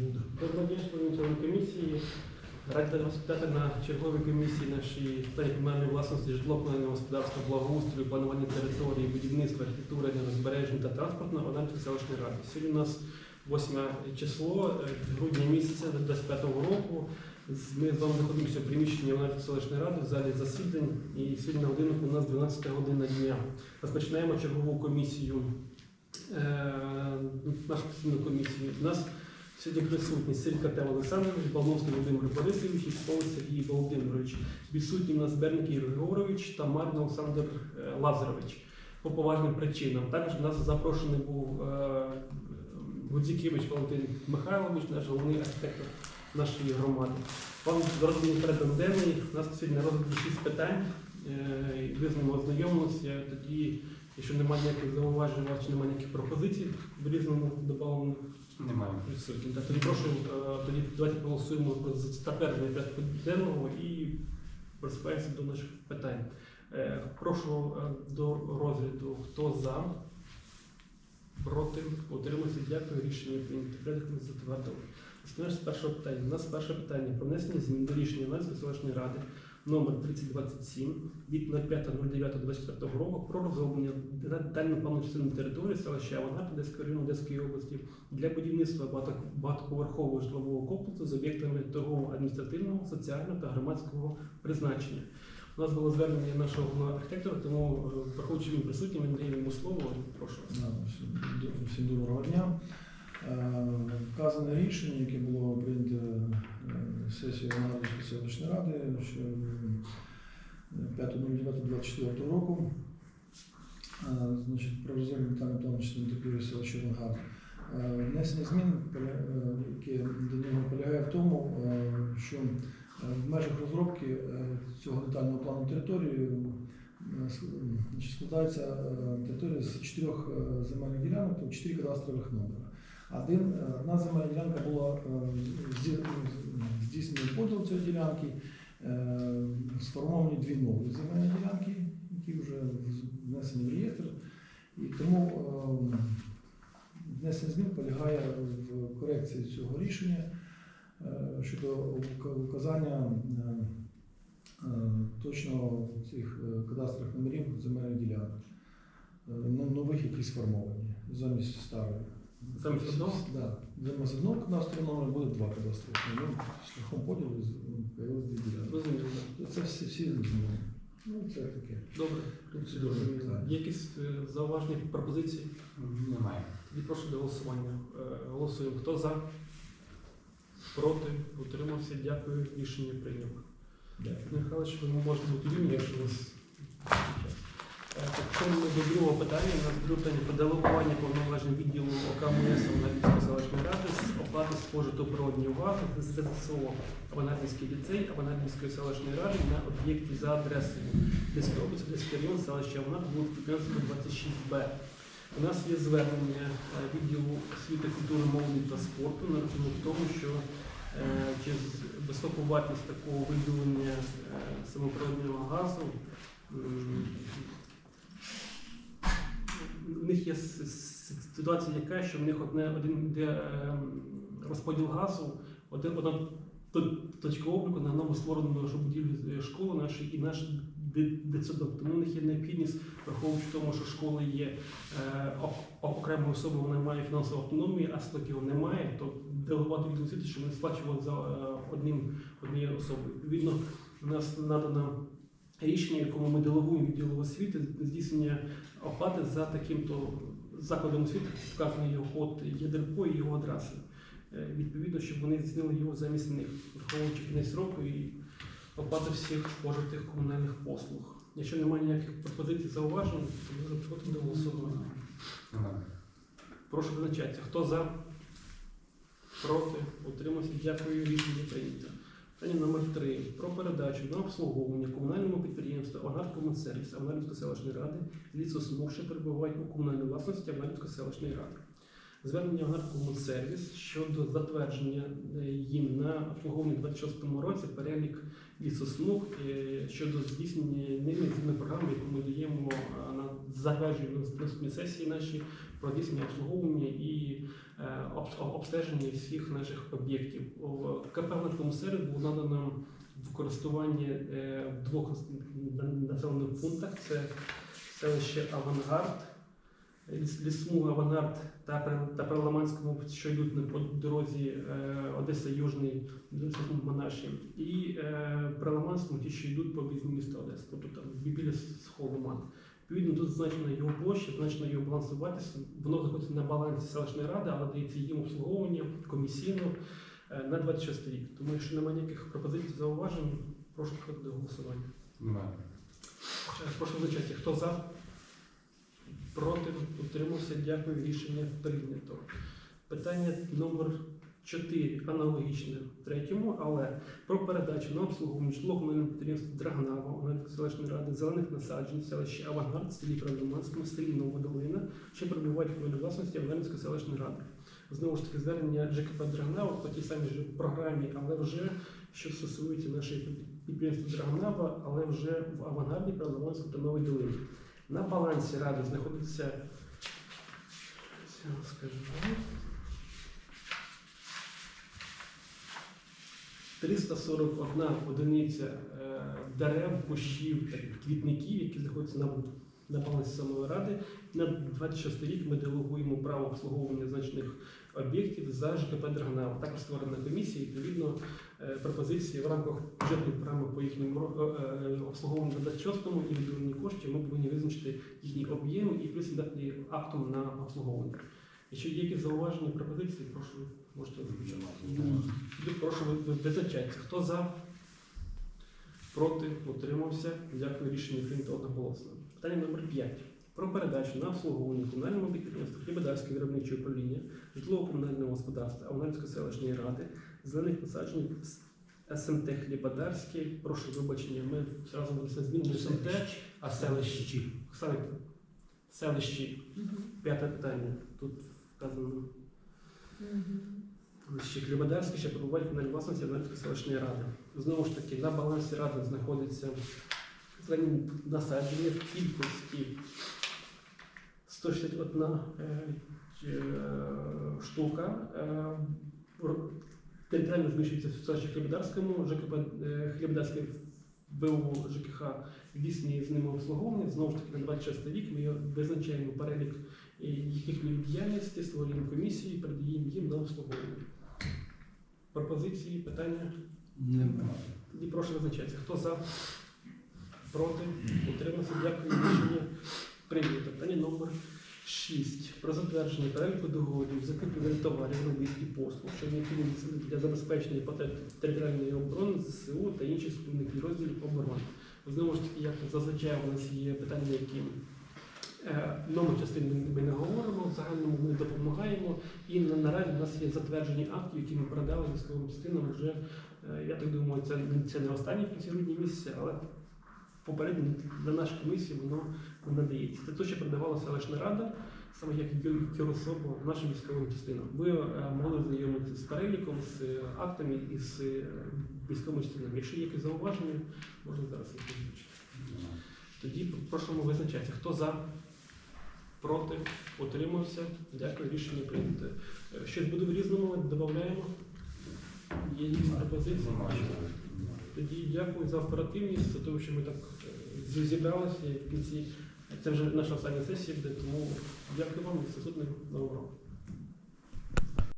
Доброго дня, шановні члени комісії. Раді розпитати на черговій комісії нашій питання комунальної власності житло комунального господарства, благоустрою, планування території, будівництва, архітектури, енергозбереження та транспортного Одамської селищної ради. Сьогодні у нас 8 число е, грудня місяця 25 року. Ми з вами знаходимося в приміщенні Одамської селищної ради в залі засідань. І сьогодні на годинку у нас 12 година дня. Розпочинаємо чергову комісію, е, нашу постійну комісію. У нас Сьогодні присутні Силька Тема Олександрович, Балновський Володимир Борисович і Споли Сергій Володимирович. Відсутні у нас Берник Ігор Григорович та Марин Олександр е, Лазарович по поважним причинам. Також у нас запрошений був е, Гудзікевич Валентин Михайлович, наш головний архітектор нашої громади. Вам розданий порядок денний. У нас сьогодні на шість питань. Е, Ви з ними ознайомилися. Тоді, якщо немає ніяких зауважень, чи немає ніяких пропозицій в різному добавленому Немає. присутні. Тоді прошу, е, тоді давайте проголосуємо про затвердження порядку денного і приступаємося до наших питань. Е, Прошу е, до розгляду. Хто за? Проти? Утримався? Дякую. Рішення прийнято. Порядок ми затвердили. Почнемо з першого питання. У нас перше питання про внесення змін до рішення Луганської селищної ради номер 3027 від 05.09.24 року про розроблення детального плану частини території селища Авангард Одеського району Одеської області для будівництва багато- багатоповерхового житлового комплексу з об'єктами торгового, адміністративного, соціального та громадського призначення. У нас було звернення нашого архітектора, тому е, враховуючи він присутній, ми даємо йому слово. Прошу Всім доброго дня. Е, Вказане рішення, яке було прийнято е, сесією Анарської селищної ради, що е, 5.09.24 року, е, значить, про плану частини території селища Авангард. Е, Внесення змін, яке до нього полягає в тому, що в межах розробки цього детального плану території складається територія з чотирьох земельних ділянок, чотири кадастрових номера. Один, е, одна земельна ділянка була е, зі- здійснений поділ цієї ділянки, е, сформовані дві нові земельні ділянки, які вже внесені в реєстр. І тому внесення змін полягає в корекції цього рішення щодо указання точно цих кадастрових номерів земельних ділянок, ну, нових, які сформовані замість старої. Замість одного? Да. Замість одного кадастрового номера буде два кадастрових номери. Шляхом поділу з- появилось дві ділянки. Так. Це всі, всі зміни. Ну, це таке. Добре. Зрозуміло. питання. Є якісь е, зауваження, пропозиції? Немає. Тоді прошу до голосування. Е, Голосуємо. Хто за? Проти? Утримався? Дякую. Рішення прийнято. Дякую. Михайлович, ви можете бути вільні, якщо у вас. Е, переходимо до другого питання. Друге питання про делегування повноважень відділу ОКМС Авангарської селищної ради з оплати спожиту природнього з ЗСО Авангарський ліцей Авангарської селищної ради на об'єкті за адресою Одеської області, Одеський район, селища Авангард, вулиця Піканського, 26Б. У нас є звернення е, відділу освіти, культури, молоді та спорту на рахунок того, що е, через високу вартість такого виділення е, самопроводного газу них є ситуація яка, що в них одне один йде ем, розподіл газу, один одна точка обліку на нову створену нашу будівлю е, школи нашої і наш ди- дитсадок. Тому в них є необхідність, враховуючи тому, що школа є е, окремою особою, вона має фінансову автономію, а садків немає, то делегувати від освіти, що вони сплачували за е, одним однією особою. Відповідно, у нас надано рішення, якому ми делегуємо відділу освіти здійснення оплати за таким-то закладом освіти, вказаний його код ЄДРПО і його адреси. Е, Відповідно, щоб вони здійснили його замість них, враховуючи кінець року і оплати всіх спожитих комунальних послуг. Якщо немає ніяких пропозицій зауважень, то ми переходимо до голосування. Прошу визначатися. Хто за? Проти? Утримався? Дякую. Рішення прийнято. Питання номер 3. Про передачу на обслуговування комунальному підприємству «Авангард-Комунсервіс» Авангарівської селищної ради лісосмуг, що перебувають у комунальній власності Авангарівської селищної ради. Звернення в Наркомунсервіс щодо затвердження е, їм на обслуговування у 26 році перелік лісосмуг е, щодо здійснення ними згідно програми, яку ми даємо е, на затвердження на сесії наші про здійснення обслуговування і обстеження всіх наших об'єктів. КП Наркомунсервіс було надано в користування в двох населених пунктах. Це селище Авангард, лісмуга Авангард та, та Перламанському, що йдуть на по дорозі е, Одеса Южний, Монаші, і е, Перламанському, ті, що йдуть по об'їзду міста Одеса, тобто там біля схову МАН. Відповідно, тут значена його площа, значена його балансова. Воно знаходиться на балансі селищної ради, але дається їм обслуговування комісійно е, на 26 рік. Тому, якщо немає ніяких пропозицій, зауважень, прошу до голосування. Немає. Прошу визначатися, хто за, проти, утримався. Дякую, рішення прийнято. Питання номер 4, аналогічне третьому, але про передачу на обслуговування житлово-комунального підприємства Драгнава, селищної ради, зелених насаджень, селищі Авангард, селі Правдоманському, селі Новодолина, що перебувають в власності Онецької селищної ради. Знову ж таки, звернення ЖКП Драгнава по тій самій же програмі, але вже що стосується нашої підприємства Драгнава, але вже в авангарді Правдоманську та Новій Долині. На балансі ради знаходиться, скажу, 341 одиниця е, дерев, кущів квітників, які знаходяться на, на балансі самої ради. На 26 рік ми делегуємо право обслуговування значних об'єктів за ЖКП Драгнава. Також створена комісія, відповідно, е, пропозиції в рамках бюджетної програми по їхньому е, е, обслуговуванню на 26-му і виділені коштів ми повинні визначити їхній об'єм і плюс дати актом на обслуговування. Якщо є якісь зауваження, пропозиції, прошу можете. Прошу ви- ви- Хто за? Проти? Утримався. Дякую. Рішення прийнято одноголосно. Питання номер 5. Про передачу на обслуговування комунальному підприємству Хлібодарське виробниче управління житлово-комунального господарства Авнальської селищної ради, зелених насаджень з СМТ Хлібодарське. Прошу вибачення, ми зразу внесли зміни не СМТ, а селищі. Оксана селищі. П'яте питання. Тут вказано. Ще Хлібодарське ще перебувають в комунальній власності Авнальської селищної ради. Знову ж таки, на балансі ради знаходиться зелені насадження в кількості 161 е, е, штука. Е, Територіально розміщується в селищі Хлібодарському, ЖКП Хлібодарське БУ ЖКХ здійснює з ними обслуговування. Знову ж таки, на 26 рік ми визначаємо перелік їхньої діяльності, створюємо комісію і передаємо їм на обслуговування. Пропозиції, питання? Немає. Тоді прошу визначатися. Хто за? Проти? Утримався. Дякую. Рішення прийнято. Питання номер 6. Про затвердження переліку договорів закупівель товарів, робіт і послуг, що необхідні для забезпечення потреб територіальної оборони, ЗСУ та інших спільних підрозділів оборони. Знову ж таки, як зазвичай у нас є питання, які е, номер частини ми не говоримо, в загальному ми допомагаємо. І наразі у нас є затверджені акти, які ми передали військовим частинам вже Е, Я так думаю, це, це не останнє в кінці грудня місяця, але попередньо для нашої комісії воно надається. Це те, що передавала селищна рада, саме як юрособу нашим військовим частинам. Ви е, могли знайомитися з переліком, з актами і з е, військовими частинами. Якщо є якісь зауваження, можна зараз їх озвучити. Тоді просимо визначатися, хто за, проти, утримався. Дякую, рішення прийнято. Е, Щось буде в різному, додаємо. Є якісь пропозиції? Тоді дякую за оперативність, за те, що ми так е, зібралися в кінці. Це вже наша остання сесія буде, тому дякую вам і наступного Доброго. року.